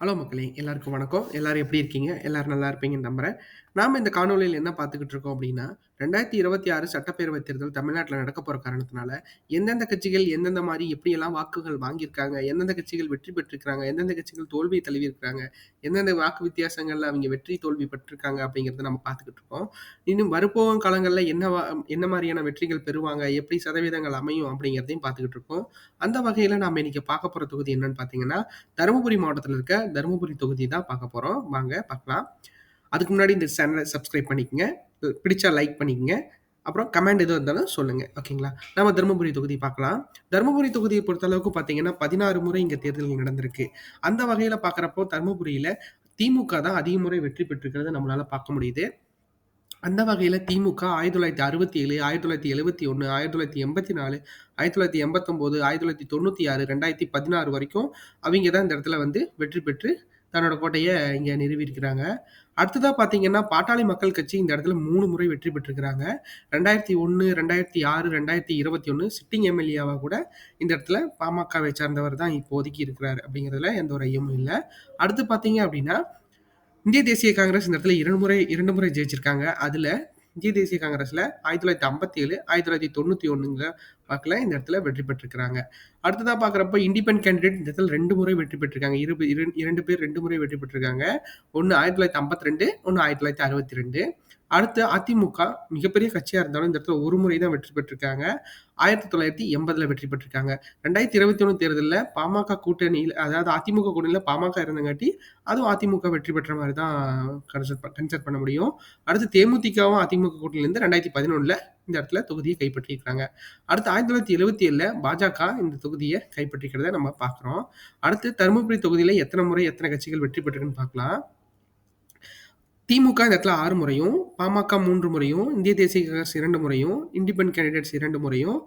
Hello மக்களே! எல்லாருக்கும் வணக்கம். எல்லாரும் எப்படி இருக்கீங்க? எல்லாரும் நல்லா இருப்பீங்கன்னு நம்புறேன். நாம இந்த காணொலியில் என்ன பார்த்துக்கிட்டு இருக்கோம் அப்படின்னா, 2026 சட்டப்பேரவை தேர்தல் தமிழ்நாட்டில் நடக்க போற காரணத்தினால, எந்தெந்த கட்சிகள் எந்தெந்த மாதிரி எப்படியெல்லாம் வாக்குகள் வாங்கியிருக்காங்க, எந்தெந்த கட்சிகள் வெற்றி பெற்றிருக்கிறாங்க எந்தெந்த கட்சிகள் தோல்வி தழுவியிருக்காங்க, எந்தெந்த வாக்கு வித்தியாசங்கள்ல அவங்க வெற்றி, தோல்வி பெற்றிருக்காங்க அப்படிங்கிறத நம்ம பார்த்துக்கிட்டு இருக்கோம். இன்னும் வருபோகும் காலங்களில் என்ன என்ன மாதிரியான வெற்றிகள் பெறுவாங்க, எப்படி சதவீதங்கள் அமையும் அப்படிங்கிறதையும் பார்த்துக்கிட்டு இருக்கோம். அந்த வகையில் நாம் இன்னைக்கு பார்க்க போகிற தொகுதி என்னன்னு பார்த்தீங்கன்னா, தருமபுரி மாவட்டத்தில் இருக்க தருமபுரி தொகுதி தான் பார்க்க போகிறோம் வாங்க பார்க்கலாம். அதுக்கு முன்னாடி இந்த சேனலை சப்ஸ்கிரைப் பண்ணிக்கங்க. பிடிச்சா லைக் பண்ணிக்கங்க. அப்புறம் கமெண்ட் எதுவும் இருந்தாலும் சொல்லுங்கள் ஓகேங்களா நம்ம தருமபுரி தொகுதி பார்க்கலாம். தருமபுரி தொகுதியை பொறுத்தளவுக்கு பார்த்தீங்கன்னா பதினாறு முறை இங்கே தேர்தல்கள் நடந்திருக்கு. அந்த வகையில் பார்க்குறப்போ தருமபுரியில் திமுக தான் அதிக முறை வெற்றி பெற்றிருக்கிறத நம்மளால் பார்க்க முடியுது. அந்த வகையில் திமுக ஆயிரத்தி தொள்ளாயிரத்தி அறுபத்தி ஏழு ஆயிரத்தி தொள்ளாயிரத்தி எழுபத்தி ஒன்று ஆயிரத்தி தொள்ளாயிரத்தி எண்பத்தி நாலு ஆயிரத்தி தொள்ளாயிரத்தி எண்பத்தொம்போது ஆயிரத்தி தொள்ளாயிரத்தி தொண்ணூற்றி ஆறு ரெண்டாயிரத்தி பதினாறு வரைக்கும் அவங்க தான் இந்த இடத்துல வந்து வெற்றி பெற்று தன்னோட கோட்டையை இங்கே நிறுவியிருக்கிறாங்க. அடுத்ததாக பார்த்தீங்கன்னா, பாட்டாளி மக்கள் கட்சி இந்த இடத்துல மூணு முறை வெற்றி பெற்றிருக்கிறாங்க. 2001, 2006, 2021 சிட்டிங் எம்எல்ஏவாக கூட இந்த இடத்துல பாமகவை சார்ந்தவர் தான் இப்போதைக்கு இருக்கிறார் அப்படிங்கிறதுல எந்த ஒரு ஐயமும் இல்லை அடுத்து பார்த்தீங்க அப்படின்னா, இந்திய தேசிய காங்கிரஸ் இந்த இடத்துல இரண்டு முறை இரண்டு முறை ஜெயிச்சிருக்காங்க. அதில் இந்திய தேசிய காங்கிரஸ்ல ஆயிரத்தி தொள்ளாயிரத்தி ஐம்பத்தி ஏழு ஆயிரத்தி தொள்ளாயிரத்தி தொண்ணூத்தி ஒண்ணுங்கிற வாக்குல இந்த இடத்துல வெற்றி பெற்றிருக்கிறாங்க. அடுத்ததா பாக்குறப்ப இண்டிபெண்ட் கேண்டிடேட் இந்த இடத்துல ரெண்டு முறை வெற்றி பெற்றிருக்காங்க. இரு இரண்டு பேர் ரெண்டு முறை வெற்றி பெற்றிருக்காங்க. ஒன்னு ஆயிரத்தி தொள்ளாயிரத்தி ஐம்பத்தி ரெண்டு ஒன்னு ஆயிரத்தி தொள்ளாயிரத்தி அறுபத்தி ரெண்டு. அடுத்து அதிமுக மிகப்பெரிய கட்சியா இருந்தாலும் இந்த இடத்துல ஒரு முறை தான் வெற்றி பெற்றிருக்காங்க. 1980ல வெற்றி பெற்றிருக்காங்க. 2021 தேர்தல்ல பாமக கூட்டணியில் அதாவது அதிமுக கூட்டணியில பாமக இருந்தங்காட்டி, அதுவும் அதிமுக வெற்றி பெற்ற மாதிரி தான் கன்சிடர் கன்சிடர் பண்ண முடியும். அடுத்து தேமுதிகவும் அதிமுக கூட்டணியிலிருந்து 2011ல இந்த இடத்துல தொகுதியை கைப்பற்றியிருக்காங்க. அடுத்து 1977ல பாஜக இந்த தொகுதியை கைப்பற்றிக்கிறத நம்ம பார்க்குறோம். அடுத்து தருமபுரி தொகுதியில எத்தனை முறை எத்தனை கட்சிகள் வெற்றி பெற்றிருக்குன்னு பார்க்கலாம். திமுக இந்த இடத்துல ஆறு முறையும், பாமக மூன்று முறையும், இந்திய தேசிய காங்கிரஸ் இரண்டு முறையும், இண்டிபெண்ட் கேண்டிடேட்ஸ் இரண்டு முறையும்,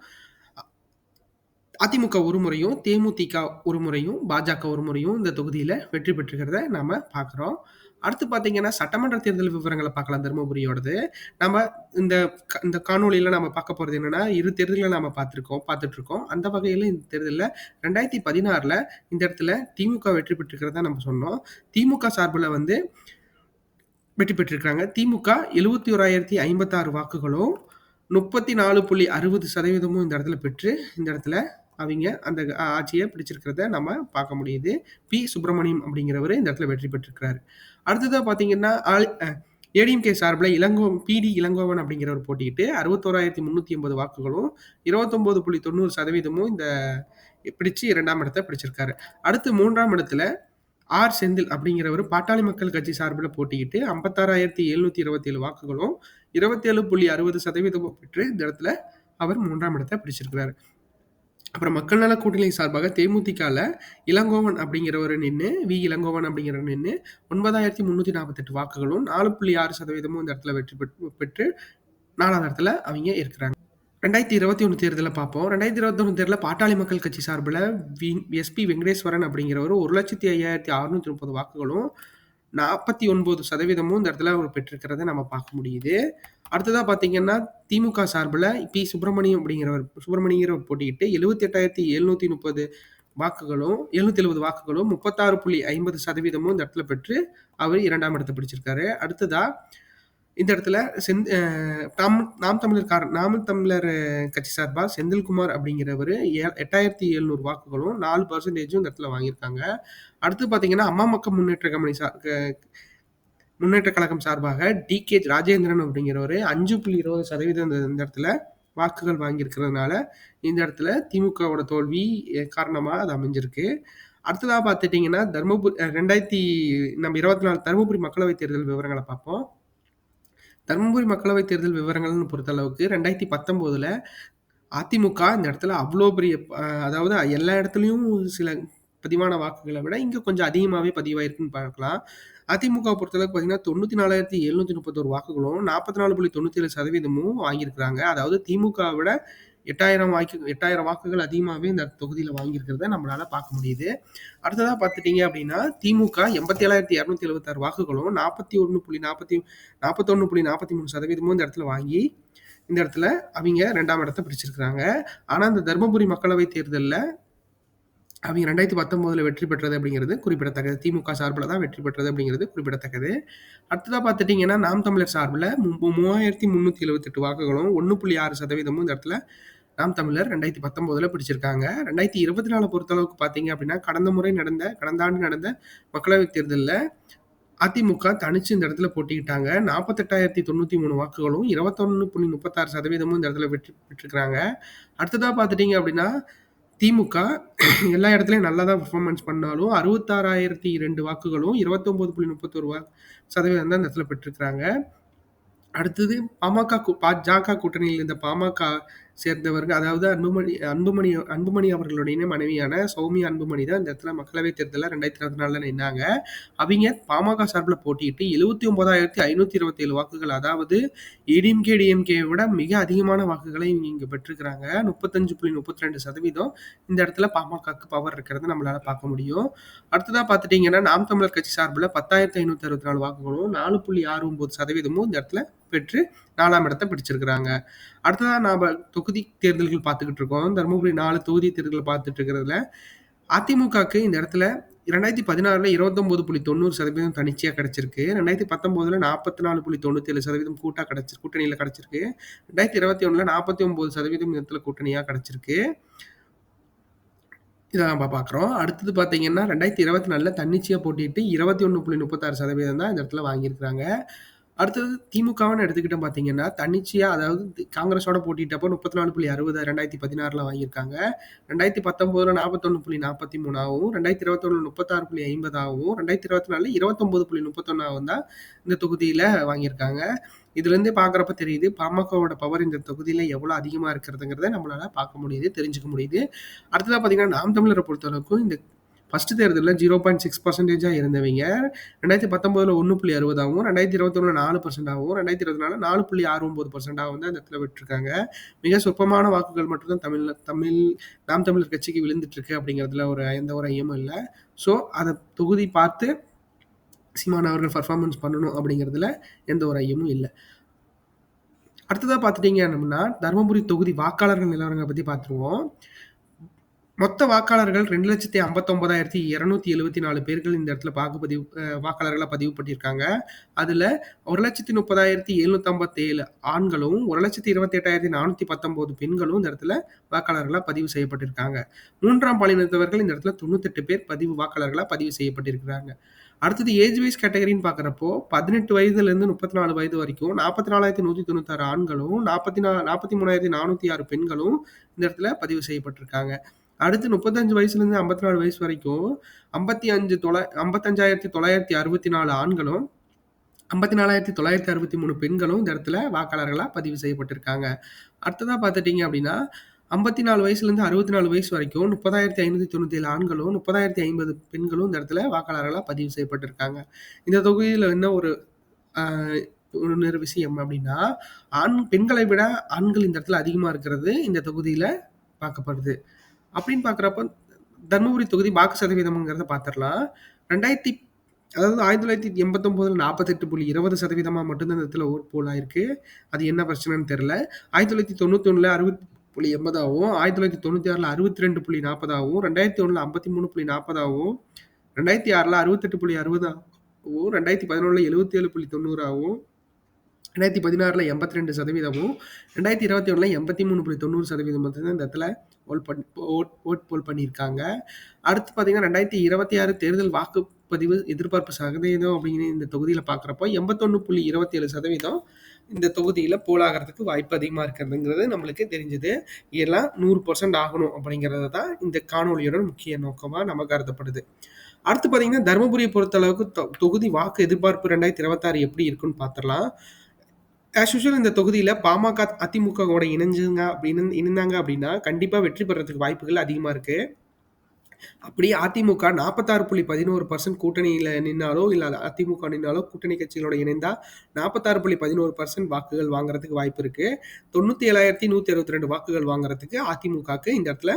அதிமுக ஒரு முறையும், தேமுதிக ஒரு முறையும், பாஜக ஒரு முறையும் இந்த தொகுதியில் வெற்றி பெற்றுக்கிறத நாம பார்க்குறோம். அடுத்து பார்த்தீங்கன்னா, சட்டமன்ற தேர்தல் விவரங்களை பார்க்கலாம் தருமபுரியோடது. நம்ம இந்த க இந்த காணொலியில் நம்ம பார்க்க போகிறது என்னென்னா இரு தேர்தலில் நாம் பார்த்துருக்கோம் பார்த்துட்ருக்கோம் அந்த வகையில் இந்த தெருதலில் ரெண்டாயிரத்தி பதினாறில் இந்த இடத்துல திமுக வெற்றி பெற்றுக்கிறதா நம்ம சொன்னோம். திமுக சார்பில் வந்து வெற்றி பெற்றிருக்கிறாங்க திமுக 71,056 வாக்குகளும், 34.60% இந்த இடத்துல பெற்று, இந்த இடத்துல அவங்க அந்த ஆட்சியை பிடிச்சிருக்கிறத நம்ம பார்க்க முடியுது. பி. சுப்பிரமணியம் அப்படிங்கிறவரு இந்த இடத்துல வெற்றி பெற்றிருக்கிறாரு. அடுத்ததாக பார்த்தீங்கன்னா, ஆள் ஏடிஎம்கே சார்பில் இளங்கோ பி.டி. இளங்கோவன் அப்படிங்கிறவர் போட்டியிட்டு 61,380 வாக்குகளும், 29.90% இந்த பிடிச்சு இரண்டாம் இடத்த பிடிச்சிருக்காரு. அடுத்து மூன்றாம் இடத்துல ஆர். செந்தில் அப்படிங்கிறவர் பாட்டாளி மக்கள் கட்சி சார்பில் போட்டியிட்டு 56,727 வாக்குகளும், 27.60% பெற்று இந்த இடத்துல அவர் மூன்றாம் இடத்தை பிடிச்சிருக்கிறார் அப்புறம் மக்கள் நல கூட்டணி சார்பாக தேமுதிகல இளங்கோவன் அப்படிங்கிறவர் நின்று வி. இளங்கோவன் அப்படிங்கிறவர் நின்னு 9,348 வாக்குகளும், நாலு புள்ளி ஆறு சதவீதமும் இந்த இடத்துல வெற்றி பெற்று நாலாவது இடத்துல அவங்க இருக்கிறாங்க. ரெண்டாயிரத்தி இருபத்தி ஒன்று தேர்தலில் பார்ப்போம் ரெண்டாயிரத்தி இருபத்தி ஒன்று தேர்தலில் பாட்டாளி மக்கள் கட்சி சார்பில் வி எஸ்பி வெங்கடேஸ்வரன் அப்படிங்கிறவர் ஒரு லட்சத்தி ஐயாயிரத்தி அறுநூத்தி முப்பது வாக்குகளும் நாற்பத்தி ஒன்பது சதவீதமும் இந்த இடத்துல அவர் பெற்றிருக்கிறத நம்ம பார்க்க முடியுது. அடுத்ததாக பார்த்தீங்கன்னா திமுக சார்பில் பி சுப்பிரமணியம் அப்படிங்கிறவர் சுப்பிரமணியர் போட்டியிட்டு எழுபத்தி எட்டாயிரத்தி எழுநூற்றி முப்பது வாக்குகளும் எழுநூத்தி எழுபது வாக்குகளும் முப்பத்தாறு புள்ளி ஐம்பது சதவீதமும் இந்த இடத்துல பெற்று அவர் இரண்டாம் இடத்தை பிடிச்சிருக்காரு. அடுத்ததாக இந்த இடத்துல செந் தாம் நாம் நாம் தமிழர் கார நாம் தமிழர் கட்சி சார்பாக செந்தில்குமார் அப்படிங்கிறவர் ஏ 8,700 வாக்குகளும், நாலு பர்சன்டேஜும் இந்த இடத்துல வாங்கியிருக்காங்க. அடுத்து பார்த்தீங்கன்னா, அம்மா மக்கள் முன்னேற்ற கம்பெனி சார் முன்னேற்ற கழகம் சார்பாக டி.கே. ராஜேந்திரன் அப்படிங்கிறவரு 5.20% இந்த இந்த இடத்துல வாக்குகள் வாங்கியிருக்கிறதுனால, இந்த இடத்துல திமுகவோட தோல்வி காரணமாக அது அமைஞ்சிருக்கு. அடுத்ததாக பார்த்துட்டிங்கன்னா தர்மபுரி ரெண்டாயிரத்தி நம்ம இருபத்தி நாலு தருமபுரி மக்களவைத் தேர்தல் விவரங்களை பார்ப்போம். தருமபுரி மக்களவைத் தேர்தல் விவரங்கள்னு பொறுத்தளவுக்கு 2019ல அதிமுக இந்த இடத்துல அவ்வளோ பெரிய அதாவது எல்லா இடத்துலையும் சில பதிவான வாக்குகளை விட, இங்கே கொஞ்சம் அதிகமாகவே பதிவாயிருக்குன்னு பார்க்கலாம். அதிமுக பொறுத்தளவுக்கு பார்த்தீங்கன்னா, 94,731 வாக்குகளும், 44.97%மும் வாங்கியிருக்கிறாங்க. அதாவது திமுக விட 8,000 வாக்கு 8,000 வாக்குகள் அதிகமாகவே இந்த தொகுதியில் வாங்கியிருக்கிறத நம்மளால பார்க்க முடியுது. அடுத்ததாக பார்த்துட்டீங்க அப்படின்னா, திமுக 87,276 வாக்குகளும், நாற்பத்தி ஒன்று புள்ளி நாற்பத்தி நாற்பத்தொன்று புள்ளி நாற்பத்தி மூணு சதவீதமும் இந்த இடத்துல வாங்கி, இந்த இடத்துல அவங்க ரெண்டாம் இடத்த பிடிச்சிருக்கிறாங்க. ஆனால் இந்த தர்மபுரி மக்களவை தேர்தலில் அவங்க ரெண்டாயிரத்தி பத்தொம்போதில் வெற்றி பெற்றது அப்படிங்கிறது குறிப்பிடத்தக்கது திமுக சார்பில் தான் வெற்றி பெற்றது அப்படிங்கிறது குறிப்பிடத்தக்கது அடுத்ததாக பார்த்துட்டிங்கன்னா நாம் தமிழர் சார்பில் மூவாயிரத்தி முந்நூற்றி எழுபத்தெட்டு வாக்குகளும் ஒன்று புள்ளி ஆறு சதவீதமும் இந்த இடத்துல நாம் தமிழர் ரெண்டாயிரத்தி பத்தொம்போதில் பிடிச்சிருக்காங்க. ரெண்டாயிரத்தி இருபத்தி நாலு பொறுத்தளவுக்கு பார்த்தீங்க அப்படின்னா கடந்த முறை நடந்த கடந்த ஆண்டு நடந்த மக்களவைத் தேர்தலில் அதிமுக தனிச்சு இந்த இடத்துல போட்டிக்கிட்டாங்க நாற்பத்தெட்டாயிரத்தி தொண்ணூற்றி மூணு வாக்குகளும் இருபத்தொன்னு புள்ளி முப்பத்தாறு சதவீதமும் இந்த இடத்துல வெற்றி பெற்றிருக்கிறாங்க. அடுத்ததாக பார்த்துட்டிங்க அப்படின்னா திமுக எல்லா இடத்துலையும் நல்லா தான் பர்ஃபார்மன்ஸ் பண்ணாலும் அறுபத்தாறாயிரத்தி ரெண்டு வாக்குகளும் இருபத்தொம்போது புள்ளி முப்பத்தொரு வா சதவீதம் தான் இந்த இடத்துல பெற்றிருக்கிறாங்க. அடுத்தது பாமக பா பாஜக கூட்டணியில் இருந்த பாமக சேர்ந்தவர்கள் அதாவது அன்புமணி அன்புமணி அன்புமணி அவர்களுடைய மனைவியான சௌமியா அன்புமணி தான் இந்த இடத்துல மக்களவைத் தேர்தலில் ரெண்டாயிரத்தி இருபத்தி நாலில் நின்னாங்க. அவங்க பாமக சார்பில் போட்டியிட்டு எழுபத்தி ஒன்பதாயிரத்தி ஐநூற்றி இருபத்தேழு வாக்குகள் அதாவது ஏடிஎம்கே டிஎம்கே விட மிக அதிகமான வாக்குகளை இவங்க இங்கே பெற்றிருக்கிறாங்க. முப்பத்தஞ்சு புள்ளி முப்பத்தி ரெண்டு சதவீதம் இந்த இடத்துல பாமகக்கு பவர் இருக்கிறத நம்மளால் பார்க்க முடியும். அடுத்ததாக பார்த்துட்டிங்கன்னா நாம் தமிழர் கட்சி சார்பில் பத்தாயிரத்தி ஐநூற்றி அறுபத்தி நாலு வாக்குகளும் நாலு புள்ளி ஆறு ஒன்பது சதவீதமும் இந்த இடத்துல பெற்று நாலாம் இடத்தை பிடிச்சிருக்கிறாங்க. அடுத்ததாக நாம் தொகுதி தேர்தல்கள் பார்த்துக்கிட்டு இருக்கோம். தருமபுரி நாலு தொகுதி தேர்தல் பார்த்துட்டு இருக்கிறதுல அதிமுகக்கு இந்த இடத்துல ரெண்டாயிரத்தி பதினாறுல இருபத்தொன்பது புள்ளி தொண்ணூறு சதவீதம் தனிச்சையாக கிடைச்சிருக்கு. ரெண்டாயிரத்தி பத்தொம்போதுல நாற்பத்தி நாலு புள்ளி தொண்ணூத்தி ஏழு சதவீதம் கூட்டாக கிடைச்சிருக்கு கூட்டணியில் கிடைச்சிருக்கு. ரெண்டாயிரத்தி இருபத்தி ஒன்றில் நாற்பத்தி ஒன்பது சதவீதம் இடத்துல கூட்டணியாக கிடைச்சிருக்கு. இதை நம்ம பார்க்குறோம். அடுத்தது பார்த்தீங்கன்னா ரெண்டாயிரத்தி இருபத்தி நாலில் தன்னிச்சையாக போட்டிட்டு இருபத்தி ஒன்று புள்ளி முப்பத்தாறு சதவீதம் தான் இந்த இடத்துல வாங்கியிருக்கிறாங்க. அடுத்தது திமுகவுன்னு எடுத்துக்கிட்டோம் பார்த்தீங்கன்னா தன்னிச்சையாக அதாவது காங்கிரஸோட போட்டிட்டப்போ முப்பத்தி நாலு புள்ளி அறுபது ரெண்டாயிரத்தி பதினாறில் வாங்கியிருக்காங்க. ரெண்டாயிரத்தி பத்தொம்போதில் நாற்பத்தொன்று புள்ளி நாற்பத்தி மூணாகவும் ரெண்டாயிரத்தி இருபத்தொன்று முப்பத்தாறு புள்ளி ஐம்பதாகவும் ரெண்டாயிரத்தி இருபத்தி நாலு இருபத்தொம்போது புள்ளி முப்பத்தொன்னாகவும் தான் இந்த தொகுதியில் வாங்கியிருக்காங்க. இதுலேருந்தே பார்க்குறப்ப தெரியுது பாமகவோட பவர் இந்த தொகுதியில் எவ்வளோ அதிகமாக இருக்கிறதுங்கிறத நம்மளால் பார்க்க முடியுது தெரிஞ்சுக்க முடியுது. அடுத்ததாக பார்த்தீங்கன்னா நாம் தமிழரை பொறுத்தளவுக்கும் இந்த ஃபஸ்ட்டு தேர்தலில் ஜீரோ பாயிண்ட் சிக்ஸ் பர்சன்டேஜாக இருந்தவங்க. ரெண்டாயிரத்தி பத்தொம்போதில் ஒன்று புள்ளி அறுபதாகவும் ரெண்டாயிரத்தி இருபத்தொன்னில் நாலு பர்சன்டாகவும் ரெண்டாயிரத்தி இருபத்தி நாலு நாலு புள்ளி ஆறு ஒம்பது பர்சன்டாக வந்து அந்த இடத்துல விட்டுருக்காங்க. மிக சொற்பமான வாக்குகள் மட்டும்தான் தமிழ் தமிழ் நாம் தமிழர் கட்சிக்கு விழுந்துட்டுருக்கு அப்படிங்கிறதுல ஒரு எந்த ஒரு ஐயமும் இல்லை. ஸோ அதை தொகுதி பார்த்து சீமான் அவர்கள் பர்ஃபார்மன்ஸ் பண்ணணும் அப்படிங்கிறதுல எந்த ஒரு ஐயமும் இல்லை. அடுத்ததாக பார்த்துட்டீங்க அப்படின்னா தருமபுரி தொகுதி வாக்காளர்கள் நிலவரங்களை பற்றி பார்த்துருவோம். மொத்த வாக்காளர்கள் ரெண்டு லட்சத்தி ஐம்பத்தொன்பதாயிரத்தி இரநூத்தி எழுபத்தி நாலு பேர்கள் இந்த இடத்துல வாக்குப்பதிவு வாக்காளர்களாக பதிவு பண்ணியிருக்காங்க. அதில் ஒரு லட்சத்தி முப்பதாயிரத்தி எழுநூற்றி ஆண்களும் ஒரு லட்சத்தி இருபத்தி எட்டாயிரத்தி நானூற்றி பத்தொம்போது பெண்களும் இந்த இடத்துல வாக்காளர்களாக பதிவு செய்யப்பட்டிருக்காங்க. மூன்றாம் பாலினத்தவர்கள் இந்த இடத்துல தொண்ணூத்தெட்டு பேர் பதிவு வாக்காளர்களாக பதிவு செய்யப்பட்டிருக்கிறாங்க. அடுத்தது ஏஜ் வைஸ் கேட்டகரின்னு பார்க்குறப்போ பதினெட்டு வயதுலேருந்து முப்பத்தி நாலு வயது வரைக்கும் நாற்பத்தி நாலாயிரத்தி நூற்றி தொண்ணூத்தாறு ஆண்களும் நாற்பத்தி நா நாற்பத்தி மூணாயிரத்தி நானூற்றி ஆறு பெண்களும் இந்த இடத்துல பதிவு செய்யப்பட்டிருக்காங்க. அடுத்து முப்பத்தஞ்சு வயசுலேருந்து ஐம்பத்தி நாலு வயசு வரைக்கும் ஐம்பத்தி அஞ்சு தொலை ஐம்பத்தஞ்சாயிரத்தி தொள்ளாயிரத்தி அறுபத்தி நாலு ஆண்களும் ஐம்பத்தி நாலாயிரத்தி தொள்ளாயிரத்தி அறுபத்தி மூணு பெண்களும் இந்த இடத்துல வாக்காளர்களாக பதிவு செய்யப்பட்டிருக்காங்க. அடுத்ததாக பார்த்துட்டிங்க அப்படின்னா ஐம்பத்தி நாலு வயசுலேருந்து அறுபத்தி நாலு வயசு வரைக்கும் முப்பதாயிரத்தி ஐநூற்றி தொண்ணூற்றி ஏழு ஆண்களும் முப்பதாயிரத்தி ஐம்பது பெண்களும் இந்த இடத்துல வாக்காளர்களாக பதிவு செய்யப்பட்டிருக்காங்க. இந்த தொகுதியில் என்ன ஒரு ஒரு விஷயம் அப்படின்னா ஆண் பெண்களை விட ஆண்கள் இந்த இடத்துல அதிகமாக இருக்கிறது இந்த தொகுதியில் பார்க்கப்படுது. அப்படின்னு பார்க்குறப்ப தருமபுரி தொகுதி வாக்கு சதவீதம்ங்கிறத பார்த்துடலாம். ரெண்டாயிரத்தி அதாவது ஆயிரத்தி தொள்ளாயிரத்தி எண்பத்தொம்போதில் நாற்பத்தெட்டு புள்ளி இருபது சதவீதமாக மட்டும்தான் இந்த இடத்துல ஓட் போல் ஆயிருக்கு. அது என்ன பிரச்சனைன்னு தெரில ஆயிரத்தி தொள்ளாயிரத்தி தொண்ணூற்றி ஒன்றில் அறுபத்தி புள்ளி எண்பதாகவும் ஆயிரத்தி தொள்ளாயிரத்தி தொண்ணூற்றி ஆறில் அறுபத்தி ரெண்டு புள்ளி நாற்பதாகவும் ரெண்டாயிரத்தி ஒன்றில் ஐம்பத்தி மூணு புள்ளி நாற்பதாகவும் ரெண்டாயிரத்தி ஆறில் அறுபத்தெட்டு புள்ளி அறுபதாகவும் ரெண்டாயிரத்தி பதினொன்றில் எழுபத்தி ஏழு புள்ளி தொண்ணூறாகவும் ரெண்டாயிரத்தி பதினாறில் எண்பத்தி ரெண்டு சதவீதமும் ரெண்டாயிரத்தி இருபத்தி ஒன்றில் எண்பத்தி மூணு புள்ளி தொண்ணூறு சதவீதம் மட்டும்தான் இந்த இடத்துல போல் பண்ணி ஓட் ஓட் போல் பண்ணியிருக்காங்க. அடுத்து பார்த்தீங்கன்னா ரெண்டாயிரத்தி இருபத்தி ஆறு தேர்தல் வாக்குப்பதிவு எதிர்பார்ப்பு சதவீதம் அப்படிங்கிற இந்த தொகுதியில் பார்க்குறப்போ எண்பத்தொன்று புள்ளி இருபத்தி ஏழு சதவீதம் இந்த தொகுதியில் போலாகிறதுக்கு வாய்ப்பு அதிகமாக இருக்கிறதுங்கிறது நம்மளுக்கு தெரிஞ்சது. எல்லாம் நூறு பர்சன்ட் ஆகணும் அப்படிங்கிறது தான் இந்த காணொலியோட முக்கிய நோக்கமாக நம்ம கருதப்படுது. அடுத்து பார்த்தீங்கன்னா தருமபுரியை பொறுத்தளவுக்கு தொகுதி வாக்கு எதிர்பார்ப்பு ரெண்டாயிரத்தி இருபத்தாறு எப்படி இருக்குன்னு பார்த்துடலாம் ஆஸ் யூஷுவல் இந்த தொகுதியில் பாமக அதிமுகவோட இணைஞ்சுங்க அப்படின்னு இணைந்தாங்க அப்படின்னா கண்டிப்பாக வெற்றி பெறதுக்கு வாய்ப்புகள் அதிகமாக இருக்குது அப்படி அதிமுக நாற்பத்தாறு புள்ளி பதினோரு பர்சன்ட் கூட்டணியில் நின்னாலோ இல்லை அதிமுக நின்னாலோ கூட்டணி கட்சிகளோட இணைந்தா நாற்பத்தாறு புள்ளி பதினோரு பர்சன்ட் வாக்குகள் வாங்குறதுக்கு வாய்ப்பு இருக்கு. தொண்ணூற்றி ஏழாயிரத்தி நூற்றி அறுபத்தி ரெண்டு வாக்குகள் வாங்குறதுக்கு அதிமுகக்கு இந்த இடத்துல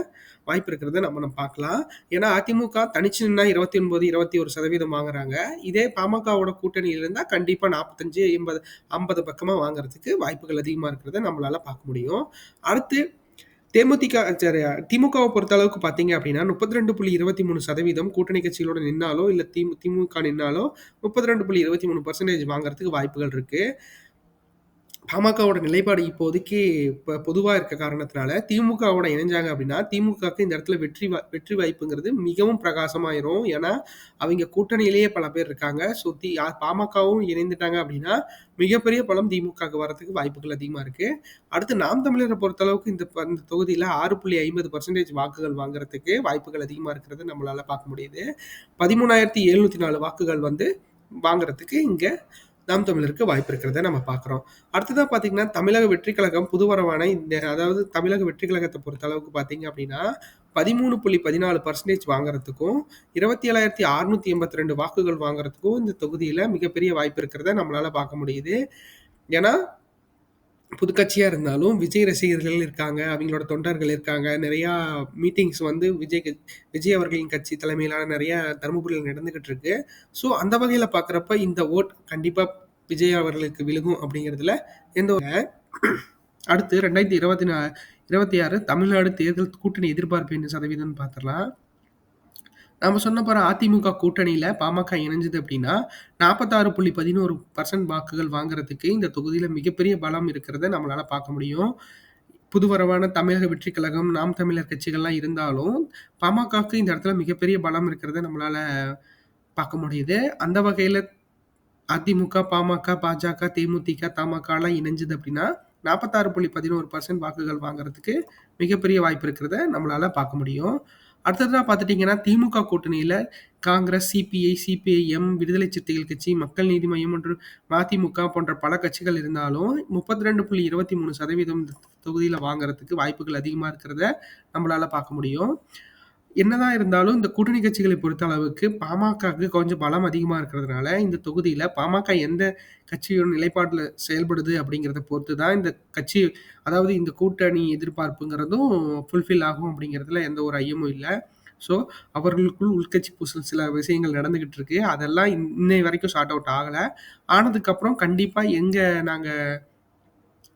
வாய்ப்பு இருக்கிறத நம்ம நம்ம பார்க்கலாம். ஏன்னா அதிமுக தனிச்சு நின்னா இருபத்தி ஒன்பது இருபத்தி ஒரு சதவீதம் வாங்குறாங்க. இதே பாமகவோட கூட்டணியில் இருந்தால் கண்டிப்பாக நாற்பத்தஞ்சு எண்பது ஐம்பது பக்கமாக வாங்குறதுக்கு வாய்ப்புகள் அதிகமாக இருக்கிறத நம்மளால பார்க்க முடியும். அடுத்து தேமுதிக சரி திமுகவை பொறுத்த அளவுக்கு பார்த்தீங்க அப்படின்னா முப்பத்தி ரெண்டு புள்ளி இருபத்தி மூணு சதவீதம் கூட்டணி கட்சிகளோட நின்னாலோ இல்லை திமு திமுக நின்னாலோ முப்பத்தி ரெண்டு புள்ளி இருபத்தி மூணு பர்சன்டேஜ் வாங்குறதுக்கு வாய்ப்புகள் இருக்குது பாமகவோட நிலைப்பாடு இப்போதைக்கு இப்போ பொதுவாக இருக்க காரணத்தினால, திமுகவோட இணைஞ்சாங்க அப்படின்னா, திமுகவுக்கு இந்த இடத்துல வெற்றி வா வெற்றி வாய்ப்புங்கிறது மிகவும் பிரகாசமாயிரும். ஏன்னா, அவங்க கூட்டணியிலேயே பல பேர் இருக்காங்க. ஸோ தி பாமகவும் இணைந்துட்டாங்க அப்படின்னா, மிகப்பெரிய பலம் திமுகவுக்கு வரதுக்கு வாய்ப்புகள் அதிகமாக இருக்குது அடுத்து நாம் தமிழரை பொறுத்தளவுக்கு இந்த ப இந்த தொகுதியில 6.50% வாக்குகள் வாங்குறதுக்கு வாய்ப்புகள் அதிகமாக இருக்கிறது நம்மளால் பார்க்க முடியுது. 13,704 வாக்குகள் வந்து வாங்குறதுக்கு இங்கே நாம் தமிழருக்கு வாய்ப்பு இருக்கிறத நம்ம பார்க்குறோம். அடுத்ததாக பார்த்தீங்கன்னா, தமிழக வெற்றி கழகம் புதுவரவான இந்த அதாவது தமிழக வெற்றி கழகத்தை பொறுத்த அளவுக்கு பார்த்தீங்க அப்படின்னா, 13.14% வாங்குறதுக்கும், 27,682 வாக்குகள் வாங்குறதுக்கும் இந்த தொகுதியில் மிகப்பெரிய வாய்ப்பு இருக்கிறத நம்மளால் பார்க்க முடியுது. ஏன்னா, புதுக்கட்சியாக இருந்தாலும் விஜய் ரசிகர்கள் இருக்காங்க. அவங்களோட தொண்டர்கள் இருக்காங்க. நிறையா மீட்டிங்ஸ் வந்து விஜய் விஜய் அவர்களின் கட்சி தலைமையிலான நிறையா தருமபுரியில் நடந்துக்கிட்டு இருக்கு. ஸோ அந்த வகையில் பார்க்குறப்ப இந்த ஓட் கண்டிப்பாக விஜய் அவர்களுக்கு விழுகும் அப்படிங்கிறதுல எந்த ஒரு அடுத்து 2024 தமிழ்நாடு தேர்தல் கூட்டணி எதிர்பார்ப்பு என்ன சதவீதம்னு பார்த்துடலாம் நம்ம சொன்ன போற அதிமுக கூட்டணியில பாமக இணைஞ்சது அப்படின்னா, 46.11% வாக்குகள் வாங்குறதுக்கு இந்த தொகுதியில மிகப்பெரிய பலம் இருக்கிறத நம்மளால பார்க்க முடியும். புதுவரவான தமிழக வெற்றி கழகம், நாம் தமிழர் கட்சிகள்லாம் இருந்தாலும், பாமகவுக்கு இந்த இடத்துல மிகப்பெரிய பலம் இருக்கிறத நம்மளால பார்க்க முடியுது. அந்த வகையில அதிமுக, பாமக, பாஜக, தேமுதிக, தமாகலாம் இணைஞ்சது அப்படின்னா, 46.11% வாக்குகள் வாங்குறதுக்கு மிகப்பெரிய வாய்ப்பு இருக்கிறத நம்மளால பார்க்க முடியும். அடுத்ததாக பார்த்துட்டிங்கன்னா திமுக கூட்டணியில் காங்கிரஸ், சிபிஐ, சிபிஐஎம், விடுதலை சிறுத்தைகள் கட்சி, மக்கள் நீதி மையம் மற்றும் மதிமுக போன்ற பல கட்சிகள் இருந்தாலும், 32.23% இந்த தொகுதியில வாங்குறதுக்கு வாய்ப்புகள் அதிகமாக இருக்கிறத நம்மளால் பார்க்க முடியும். என்னதான் இருந்தாலும் இந்த கூட்டணி கட்சிகளை பொறுத்த அளவுக்கு பாமகவுக்கு கொஞ்சம் பலம் அதிகமா இருக்கிறதுனால, இந்த தொகுதியில பாமக எந்த கட்சியோட நிலைப்பாட்டுல செயல்படுது அப்படிங்கிறத பொறுத்து தான் இந்த கட்சி அதாவது இந்த கூட்டணி எதிர்பார்ப்புங்கிறதும் ஃபுல்ஃபில் ஆகும் அப்படிங்கிறதுல எந்த ஒரு ஐயமும் இல்லை ஸோ அவர்களுக்குள் உள்கட்சி பூசல் சில விஷயங்கள் நடந்துகிட்டு இருக்கு. அதெல்லாம் இன்னை வரைக்கும் ஷார்ட் அவுட் ஆகலை ஆனதுக்கப்புறம் கண்டிப்பாக எங்கே நாங்கள்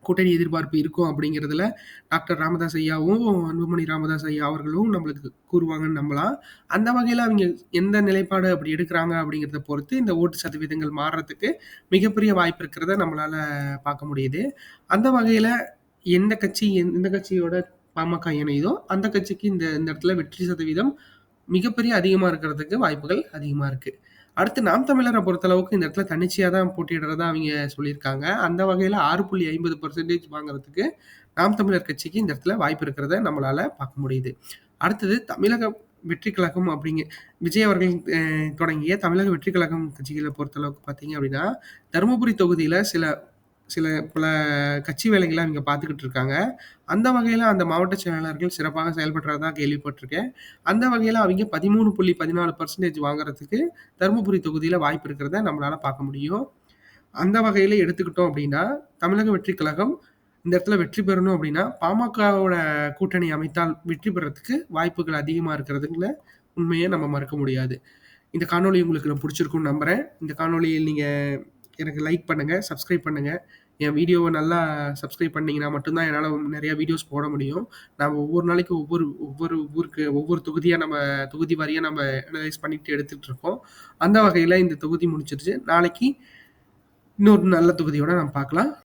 கூட்டணி எதிர்பார்ப்பு இருக்கும் அப்படிங்கிறதுல டாக்டர் ராமதாஸ் ஐயாவும், அன்புமணி ராமதாஸ் ஐயா அவர்களும் நம்மளுக்கு கூறுவாங்கன்னு நம்பலாம். அந்த வகையில் அவங்க எந்த நிலைப்பாடு அப்படி எடுக்கிறாங்க அப்படிங்கிறத பொறுத்து இந்த ஓட்டு சதவீதங்கள் மாறுறதுக்கு மிகப்பெரிய வாய்ப்பு இருக்கிறத நம்மளால் பார்க்க முடியுது. அந்த வகையில் எந்த கட்சி எந்த கட்சியோட பாமக இணையுதோ, அந்த கட்சிக்கு இந்த இந்த இடத்துல வெற்றி சதவீதம் மிகப்பெரிய அதிகமாக இருக்கிறதுக்கு வாய்ப்புகள் அதிகமாக இருக்குது அடுத்து நாம் தமிழரை பொறுத்தளவுக்கு இந்த இடத்துல தன்னிச்சையாக தான் போட்டியிடுறதா அவங்க சொல்லியிருக்காங்க. அந்த வகையில் ஆறு புள்ளி ஐம்பது பர்சன்டேஜ் வாங்குறதுக்கு நாம் தமிழர் கட்சிக்கு இந்த இடத்துல வாய்ப்பு இருக்கிறத நம்மளால பார்க்க முடியுது. அடுத்தது தமிழக வெற்றி கழகம் அப்படிங்க விஜய் அவர்கள் தொடங்கிய தமிழக வெற்றி கழகம் கட்சிகளை பொறுத்தளவுக்கு பார்த்தீங்க அப்படின்னா, தருமபுரி தொகுதியில் சில சில பல கட்சி வேலைகளை இங்கே பார்த்துக்கிட்டு இருக்காங்க. அந்த வகையில் அந்த மாவட்ட செயலாளர்கள் சிறப்பாக செயல்படுறதா கேள்விப்பட்டிருக்கேன். அந்த வகையில் அவங்க பதிமூணு புள்ளி பதினாலு பர்சன்டேஜ் வாங்குறதுக்கு தருமபுரி தொகுதியில் வாய்ப்பு இருக்கிறத நம்மளால் பார்க்க முடியும். அந்த வகையில் எடுத்துக்கிட்டோம் அப்படின்னா, தமிழக வெற்றி கழகம் இந்த இடத்துல வெற்றி பெறணும் அப்படின்னா, பாமகவோட கூட்டணி அமைத்தால் வெற்றி பெறத்துக்கு வாய்ப்புகள் அதிகமாக இருக்கிறதுல உண்மையை நம்ம மறுக்க முடியாது. இந்த காணொளி உங்களுக்கு நான் புடிச்சிருக்கும்னு நம்புறேன். இந்த காணொளியில் நீங்கள் எனக்கு லைக் பண்ணுங்கள் சப்ஸ்கிரைப் பண்ணுங்கள் என் வீடியோவை நல்லா சப்ஸ்கிரைப் பண்ணிங்கன்னா மட்டும்தான் என்னால் நிறையா வீடியோஸ் போட முடியும். நம்ம ஒவ்வொரு நாளைக்கு ஒவ்வொரு ஒவ்வொரு ஊருக்கு ஒவ்வொரு தொகுதியாக நம்ம தொகுதி வாரியாக நம்ம அனலைஸ் பண்ணிட்டு எடுத்துட்டு இருக்கோம். அந்த வகையில் இந்த தொகுதி முடிச்சிருச்சு நாளைக்கு இன்னொரு நல்ல தொகுதியோட நம்ம பார்க்கலாம்.